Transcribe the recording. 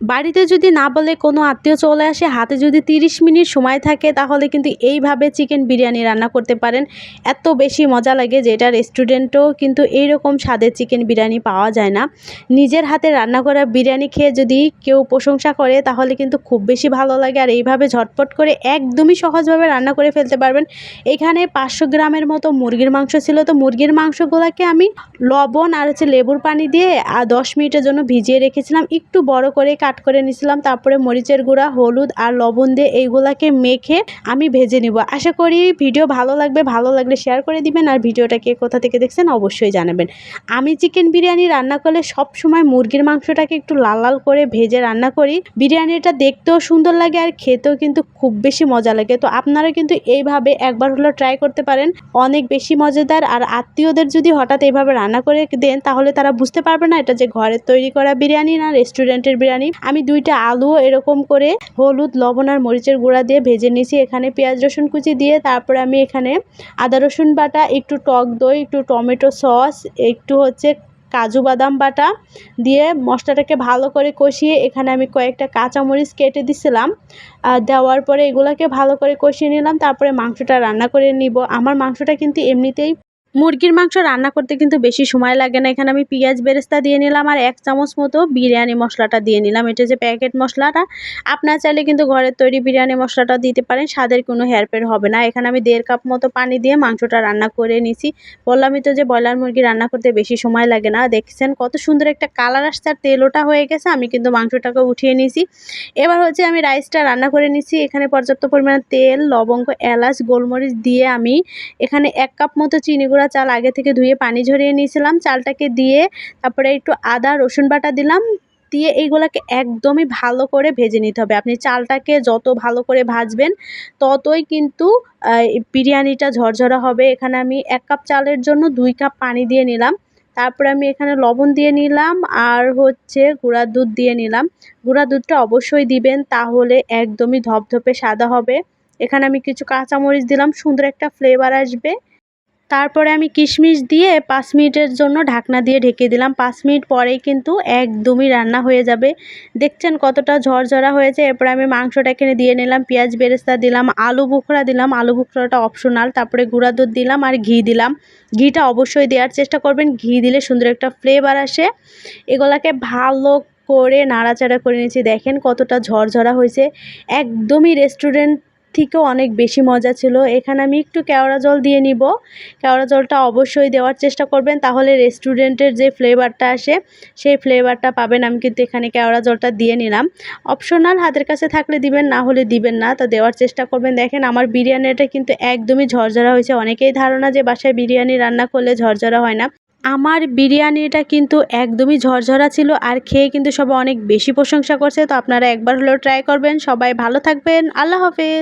বাড়িতে যদি না বলে কোনো আত্মীয় চলে আসে, হাতে যদি তিরিশ মিনিট সময় থাকে, তাহলে কিন্তু এইভাবে চিকেন বিরিয়ানি রান্না করতে পারেন। এত বেশি মজা লাগে যে এটা রেস্টুরেন্টেও কিন্তু এইরকম স্বাদের চিকেন বিরিয়ানি পাওয়া যায় না। নিজের হাতে রান্না করা বিরিয়ানি খেয়ে যদি কেউ প্রশংসা করে, তাহলে কিন্তু খুব বেশি ভালো লাগে। আর এইভাবে ঝটপট করে একদমই সহজভাবে রান্না করে ফেলতে পারবেন। এখানে পাঁচশো গ্রামের মতো মুরগির মাংস ছিল। তো মুরগির মাংসগুলোকে আমি লবণ আর হচ্ছে লেবুর পানি দিয়ে আর দশ মিনিটের জন্য ভিজিয়ে রেখেছিলাম। একটু বড় করে কাট করে নিয়েছিলাম তারপরে মরিচের গুঁড়া, হলুদ আর লবণ দিয়ে এইগুলাকে মেখে আমি ভেজে নিব। আশা করি ভিডিও ভালো লাগবে, ভালো লাগলে শেয়ার করে দিবেন আর ভিডিওটাকে কোথা থেকে দেখছেন অবশ্যই জানাবেন। আমি চিকেন বিরিয়ানি রান্না করলে সব সময় মুরগির মাংসটাকে একটু লাল লাল করে ভেজে রান্না করি। বিরিয়ানিটা দেখতেও সুন্দর লাগে আর খেতেও কিন্তু খুব বেশি মজা লাগে। তো আপনারা কিন্তু এইভাবে একবার হলেও ট্রাই করতে পারেন। অনেক বেশি মজাদার আর আত্মীয়দের যদি হঠাৎ এইভাবে রান্না করে দেন, তাহলে তারা বুঝতে পারবে না এটা যে ঘরের তৈরি করা বিরিয়ানি না রেস্টুরেন্টের বিরিয়ানি। আমি দুইটা আলু এরকম করে হলুদ, লবণ আর মরিচের গুঁড়া দিয়ে ভেজে নিয়েছি। এখানে পেঁয়াজ, রসুন কুচি দিয়ে তারপরে আমি এখানে আদা, রসুন বাটা, একটু টক দই, একটু টমেটো সস, একটু হচ্ছে কাজু বাদাম বাটা দিয়ে মশলাটাকে ভালো করে কষিয়ে এখানে আমি কয়েকটা কাঁচামরিচ কেটে দিছিলাম। দেওয়ার পরে এগুলোকে ভালো করে কষিয়ে নিলাম, তারপরে মাংসটা রান্না করে নিব। আমার মাংসটা কিন্তু এমনিতেই মুরগির মাংস রান্না করতে কিন্তু বেশি সময় লাগে না। এখানে আমি পেঁয়াজ বেরেস্তা দিয়ে নিলাম আর এক চামচ মতো বিরিয়ানি মশলাটা দিয়ে নিলাম। এটা যে প্যাকেট মশলাটা, আপনার চাইলে কিন্তু ঘরের তৈরি বিরিয়ানি মশলাটা দিতে পারেন, স্বাদের কোনো হেরফের হবে না। এখানে আমি দেড় কাপ মতো পানি দিয়ে মাংসটা রান্না করে নিছি। বললামই তো যে ব্রয়লার মুরগি রান্না করতে বেশি সময় লাগে না। দেখছেন কত সুন্দর একটা কালার আসছে আর তেলোটা হয়ে গেছে, আমি কিন্তু মাংসটাকে উঠিয়ে নিছি। এবার হচ্ছে আমি রাইসটা রান্না করে নিছি। এখানে পর্যাপ্ত পরিমাণে তেল, লবঙ্গ, এলাচ, গোলমরিচ দিয়ে আমি এখানে এক কাপ মতো চিনি গুঁড়া চাল আগে থেকে ধুয়ে পানি ঝরিয়ে নিয়েছিলাম। চালটাকে দিয়ে তারপরে একটু আদা, রসুন বাটা দিলাম। দিয়ে এইগুলোকে একদমই ভালো করে ভেজে নিতে হবে। আপনি চালটাকে যত ভালো করে ভাজবেন, ততই কিন্তু বিরিয়ানিটা ঝরঝরা হবে। এখানে আমি এক কাপ চালের জন্য দুই কাপ পানি দিয়ে নিলাম। তারপরে আমি এখানে লবণ দিয়ে নিলাম আর হচ্ছে গুঁড়ার দুধ দিয়ে নিলাম। গুঁড়া দুধটা অবশ্যই দিবেন, তাহলে একদমই ধপধপে সাদা হবে। এখানে আমি কিছু কাঁচামরিচ দিলাম, সুন্দর একটা ফ্লেভার আসবে। তারপরে আমি কিশমিশ দিয়ে পাঁচ মিনিটের জন্য ঢাকনা দিয়ে ঢেকে দিলাম। পাঁচ মিনিট পরেই কিন্তু একদমই রান্না হয়ে যাবে। দেখছেন কতটা ঝরঝরা হয়েছে। এরপরে আমি মাংসটা এখানে দিয়ে নিলাম, পেঁয়াজ বেরেস্তা দিলাম, আলু বুখরা দিলাম। আলু বুখরাটা অপশনাল। তারপরে গুঁড়া দুধ দিলাম আর ঘি দিলাম। ঘিটা অবশ্যই দেওয়ার চেষ্টা করবেন। ঘি দিলে সুন্দর একটা ফ্লেভার আসে। এগুলাকে ভালো করে নাড়াচাড়া করে নিয়েছি। দেখেন কতটা ঝরঝরা হয়েছে। একদমই রেস্টুরেন্ট থেকেও অনেক বেশি মজা ছিল। এখানে আমি একটু কেওড়া জল দিয়ে নিব। কেওড়া জলটা অবশ্যই দেওয়ার চেষ্টা করবেন। তাহলে রেস্টুরেন্টের যে ফ্লেভারটা আসে, সেই ফ্লেভারটা পাবেন। আমি কিন্তু এখানে কেওড়া জলটা দিয়ে নিলাম। অপশনাল হাতের কাছে থাকলে দিবেন, না হলে দিবেন না। তো দেওয়ার চেষ্টা করবেন। দেখেন, আমার বিরিয়ানিটা কিন্তু একদমই ঝরঝরা হয়েছে। অনেকেই ধারণা যে বাসায় বিরিয়ানি রান্না করলে ঝরঝরা হয় না। আমার বিরিয়ানিটা কিন্তু একদমই ঝরঝরা ছিল আর খেয়ে কিন্তু সবাই অনেক বেশি প্রশংসা করছে। তো আপনারা একবার হলেও ট্রাই করবেন। সবাই ভালো থাকবেন। আল্লাহ হাফেজ।